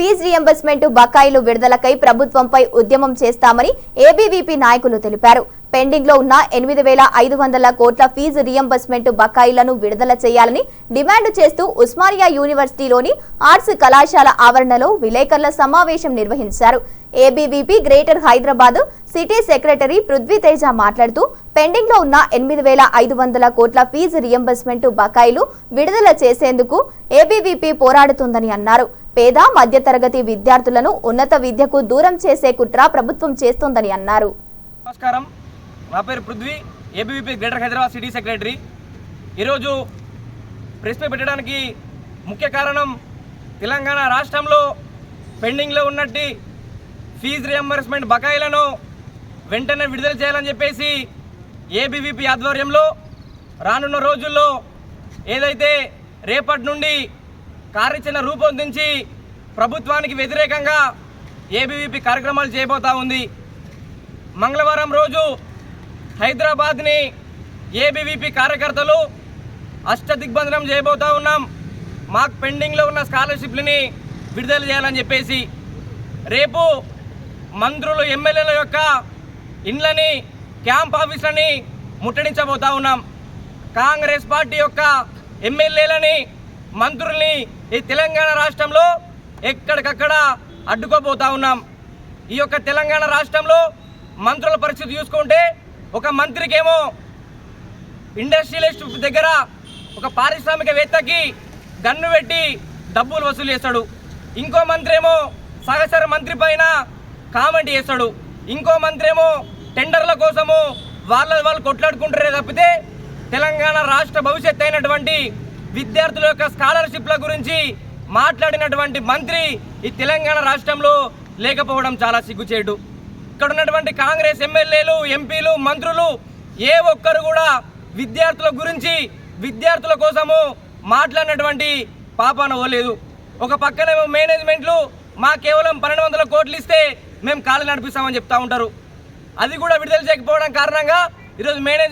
Fee reimbursement బకాయిలు విడుదలకై ప్రభుత్వంపై ఉద్యమం చేస్తామని ఏబీవీపీ నాయకులు తెలిపారు. పెండింగ్లో ఉన్న ఎనిమిది వేల ఐదు వందల కోట్ల ఫీజు రియంబర్స్మెంట్ బకాయిలను విడుదల చేయాలని డిమాండ్ చేస్తూ ఉస్మానియా యూనివర్సిటీలోని ఆర్ట్స్ కళాశాల ఆవరణలో విలేకరుల సమావేశం నిర్వహించారు. ABVP greater Hyderabad city secretary Prithviteja మాట్లాడుతూ పెండింగ్లో ఉన్న ఎనిమిది వేల ఐదు వందల కోట్ల ఫీజు రియంబర్స్మెంట్ బకాయిలు విడుదల చేసేందుకు ఏబీవీపీ పోరాడుతుందని అన్నారు. పేద మధ్యతరగతి విద్యార్థులను ఉన్నత విద్యకు దూరం చేసే కుట్ర ప్రభుత్వం చేస్తోందని అన్నారు. నమస్కారం. నా పేరు Prithvi ABVP greater Hyderabad city secretary. ఈరోజు ప్రెస్ పెట్టడానికి ముఖ్య కారణం తెలంగాణ రాష్ట్రంలో పెండింగ్లో ఉన్నట్టు ఫీజు రియంబర్స్మెంట్ బకాయిలను వెంటనే విడుదల చేయాలని చెప్పేసి ఏబీవీపీ ఆధ్వర్యంలో రానున్న రోజుల్లో ఏదైతే రేపటి నుండి కార్యాచరణ రూపొందించి ప్రభుత్వానికి వ్యతిరేకంగా ఏబీవీపీ కార్యక్రమాలు చేయబోతా ఉంది. మంగళవారం రోజు హైదరాబాద్ని ఏబీవీపీ కార్యకర్తలు అష్టదిగ్బంధనం చేయబోతా ఉన్నాం. మాకు పెండింగ్లో ఉన్న స్కాలర్షిప్లని విడుదల చేయాలని చెప్పేసి రేపు మంత్రులు ఎమ్మెల్యేల యొక్క ఇండ్లని క్యాంప్ ఆఫీసులని ముట్టడించబోతా ఉన్నాం. కాంగ్రెస్ పార్టీ యొక్క ఎమ్మెల్యేలని మంత్రుల్ని ఈ తెలంగాణ రాష్ట్రంలో ఎక్కడికక్కడ అడ్డుకోబోతా ఉన్నాం. ఈ యొక్క తెలంగాణ రాష్ట్రంలో మంత్రుల పరిస్థితి చూసుకుంటే ఒక మంత్రికేమో ఇండస్ట్రియలిస్ట్ దగ్గర ఒక పారిశ్రామికవేత్తకి గన్ను పెట్టి డబ్బులు వసూలు చేస్తాడు. ఇంకో మంత్రి ఏమో సహచర మంత్రి పైన కామెంట్ చేస్తాడు. ఇంకో మంత్రి ఏమో టెండర్ల కోసము వాళ్ళ వాళ్ళు కొట్లాడుకుంటారే తప్పితే తెలంగాణ రాష్ట్ర భవిష్యత్తు అయినటువంటి విద్యార్థుల యొక్క స్కాలర్షిప్ల గురించి మాట్లాడినటువంటి మంత్రి ఈ తెలంగాణ రాష్ట్రంలో లేకపోవడం చాలా సిగ్గుచేటు. ఇక్కడ ఉన్నటువంటి కాంగ్రెస్ ఎమ్మెల్యేలు ఎంపీలు మంత్రులు ఏ ఒక్కరు కూడా విద్యార్థుల గురించి విద్యార్థుల కోసము మాట్లాడినటువంటి పాపాన పోలేదు. ఒక పక్కనేమో మేనేజ్మెంట్లు మా కేవలం పన్నెండు వందల కోట్లు ఇస్తే మేము కాలు నడిపిస్తామని చెప్తా ఉంటారు. అది కూడా విడుదల చేయకపోవడం కారణంగా ఈరోజు మేనేజ్